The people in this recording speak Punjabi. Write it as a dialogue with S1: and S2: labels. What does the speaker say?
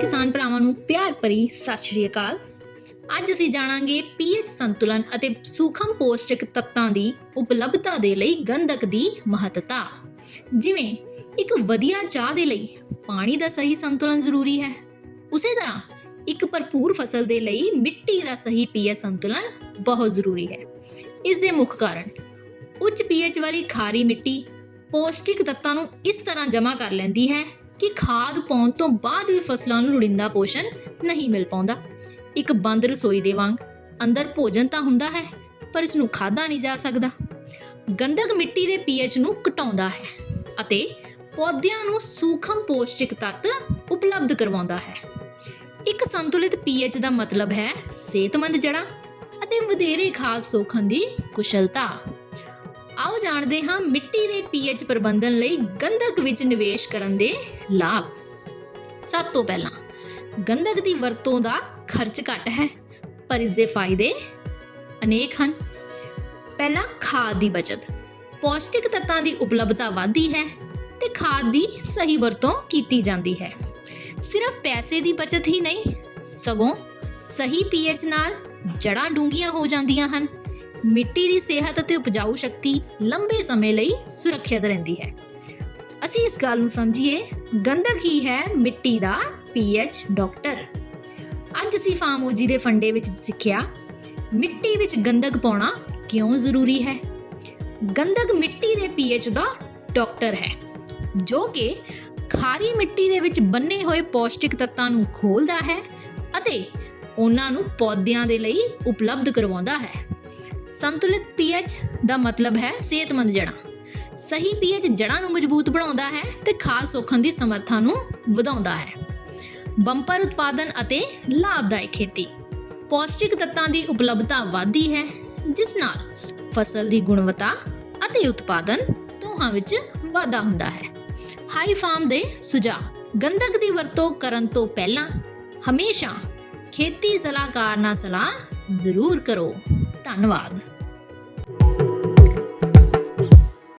S1: ਕਿਸਾਨ ਭਰਾਵਾਂ ਨੂੰ ਪਿਆਰ ਭਰੀ ਸਤਿ ਸ਼੍ਰੀ ਅਕਾਲ। ਅੱਜ ਅਸੀਂ ਜਾਣਾਂਗੇ ਪੀਐਚ ਸੰਤੁਲਨ ਅਤੇ ਸੂਖਮ ਪੌਸ਼ਟਿਕ ਤੱਤਾਂ ਦੀ ਉਪਲਬਧਤਾ ਦੇ ਲਈ ਗੰਧਕ ਦੀ ਮਹੱਤਤਾ। ਜਿਵੇਂ, ਇੱਕ ਵਧੀਆ ਚਾਹ ਦੇ ਲਈ ਪਾਣੀ ਦਾ ਸਹੀ ਸੰਤੁਲਨ ਜ਼ਰੂਰੀ ਹੈ। ਉਸੇ ਤਰ੍ਹਾਂ, ਇੱਕ ਭਰਪੂਰ ਫਸਲ ਦੇ ਲਈ ਮਿੱਟੀ ਦਾ ਸਹੀ ਪੀਐਚ ਸੰਤੁਲਨ ਬਹੁਤ ਜ਼ਰੂਰੀ ਹੈ। ਇਸ ਦੇ ਮੁੱਖ ਕਾਰਨ, ਉੱਚ ਪੀਐਚ ਵਾਲੀ ਖਾਰੀ ਮਿੱਟੀ ਪੌਸ਼ਟਿਕ ਤੱਤਾਂ ਨੂੰ ਇਸ ਤਰ੍ਹਾਂ ਜਮ੍ਹਾਂ ਕਰ ਲੈਂਦੀ ਹੈ? ਕਿ ਖਾਦ ਪਾਉਣ ਤੋਂ ਬਾਅਦ ਵੀ ਫਸਲਾਂ ਨੂੰ ਲੋੜੀਂਦਾ ਪੋਸ਼ਣ ਨਹੀਂ ਮਿਲ ਪਾਉਂਦਾ। ਇੱਕ ਬੰਦ ਰਸੋਈ ਦੇ ਵਾਂਗ ਅੰਦਰ ਭੋਜਨ ਤਾਂ ਹੁੰਦਾ ਹੈ, ਪਰ ਇਸ ਨੂੰ ਖਾਧਾ ਨਹੀਂ ਜਾ ਸਕਦਾ। ਗੰਧਕ ਮਿੱਟੀ ਦੇ ਪੀਐਚ ਨੂੰ ਘਟਾਉਂਦਾ ਹੈ ਅਤੇ ਪੌਦਿਆਂ ਨੂੰ ਸੂਖਮ ਪੋਸ਼ਟਿਕ ਤੱਤ ਉਪਲਬਧ ਕਰਵਾਉਂਦਾ ਹੈ। ਇੱਕ ਸੰਤੁਲਿਤ ਪੀਐਚ ਦਾ ਮਤਲਬ ਹੈ ਸਿਹਤਮੰਦ ਜੜ੍ਹਾਂ ਅਤੇ ਵਧੇਰੇ ਖਾਦ ਸੋਖਣ ਦੀ ਕੁਸ਼ਲਤਾ। ਆਓ ਜਾਣਦੇ ਹਾਂ ਮਿੱਟੀ ਦੇ ਪੀਐਚ ਪ੍ਰਬੰਧਨ ਲਈ ਗੰਧਕ ਵਿੱਚ ਨਿਵੇਸ਼ ਕਰਨ ਦੇ ਲਾਭ। ਸਭ ਤੋਂ ਪਹਿਲਾਂ, ਗੰਧਕ ਦੀ ਵਰਤੋਂ ਦਾ ਖਰਚ ਘੱਟ ਹੈ, ਪਰ ਇਸ ਦੇ ਫਾਇਦੇ ਅਨੇਕ ਹਨ। ਪਹਿਲਾ ਖਾਦ ਦੀ ਬਚਤ। ਪੌਸ਼ਟਿਕ ਤੱਤਾਂ ਦੀ ਉਪਲਬਧਤਾ ਵਧਦੀ ਹੈ ਤੇ ਖਾਦ ਦੀ ਸਹੀ ਵਰਤੋਂ ਕੀਤੀ ਜਾਂਦੀ ਹੈ। ਸਿਰਫ ਪੈਸੇ ਦੀ ਬਚਤ ਹੀ ਨਹੀਂ, ਸਗੋਂ ਸਹੀ ਪੀਐਚ ਨਾਲ ਜੜ੍ਹਾਂ ਡੂੰਘੀਆਂ ਹੋ ਜਾਂਦੀਆਂ ਹਨ। ਮਿੱਟੀ ਦੀ ਸਿਹਤ ਅਤੇ ਉਪਜਾਊ ਸ਼ਕਤੀ ਲੰਬੇ ਸਮੇਂ ਲਈ ਸੁਰੱਖਿਅਤ ਰਹਿੰਦੀ ਹੈ। ਅਸੀਂ ਇਸ ਗੱਲ ਨੂੰ ਸਮਝੀਏ, ਗੰਧਕ ਹੀ ਹੈ ਮਿੱਟੀ ਦਾ ਪੀਐਚ ਡਾਕਟਰ। ਅੱਜ ਅਸੀਂ ਫਾਰਮੋਜੀ ਦੇ ਫੰਡੇ ਵਿੱਚ ਸਿੱਖਿਆ, ਮਿੱਟੀ ਵਿੱਚ ਗੰਧਕ ਪਾਉਣਾ ਕਿਉਂ ਜ਼ਰੂਰੀ ਹੈ? ਗੰਧਕ ਮਿੱਟੀ ਦੇ ਪੀਐਚ ਦਾ ਡਾਕਟਰ ਹੈ, ਜੋ ਕਿ ਖਾਰੀ ਮਿੱਟੀ ਦੇ ਵਿੱਚ ਬੰਨੇ ਹੋਏ ਪੌਸ਼ਟਿਕ ਤੱਤਾਂ ਨੂੰ ਖੋਲਦਾ ਹੈ ਅਤੇ ਉਹਨਾਂ ਨੂੰ ਪੌਦਿਆਂ ਦੇ ਲਈ ਉਪਲਬਧ ਕਰਵਾਉਂਦਾ ਹੈ। ਸੰਤੁਲਿਤ ਪੀਐਚ ਦਾ ਮਤਲਬ ਹੈ ਸਿਹਤਮੰਦ ਜੜ੍ਹਾਂ। ਸਹੀ ਪੀਐਚ ਜੜ੍ਹਾਂ ਨੂੰ ਮਜ਼ਬੂਤ ਬਣਾਉਂਦਾ ਹੈ ਤੇ ਖਾਦ ਸੋਖਣ ਦੀ ਸਮਰੱਥਾ ਨੂੰ ਵਧਾਉਂਦਾ ਹੈ। ਬੰਪਰ ਉਤਪਾਦਨ ਅਤੇ ਲਾਭਦਾਇਕ ਖੇਤੀ। ਪੌਸ਼ਟਿਕ ਤੱਤਾਂ ਦੀ ਉਪਲਬਧਤਾ ਵਧਦੀ ਹੈ, ਜਿਸ ਨਾਲ ਫਸਲ ਦੀ ਗੁਣਵੱਤਾ ਅਤੇ ਉਤਪਾਦਨ ਦੋਹਾਂ ਵਿੱਚ ਵਾਧਾ ਹੁੰਦਾ ਹੈ। ਹਾਈ ਫਾਰਮ ਦੇ ਸੁਝਾਅ। ਗੰਧਕ ਦੀ ਵਰਤੋਂ ਕਰਨ ਤੋਂ ਪਹਿਲਾਂ ਹਮੇਸ਼ਾ ਖੇਤੀ ਸਲਾਹਕਾਰ ਨਾਲ ਸਲਾਹ ਜ਼ਰੂਰ ਕਰੋ। ਧੰਨਵਾਦ।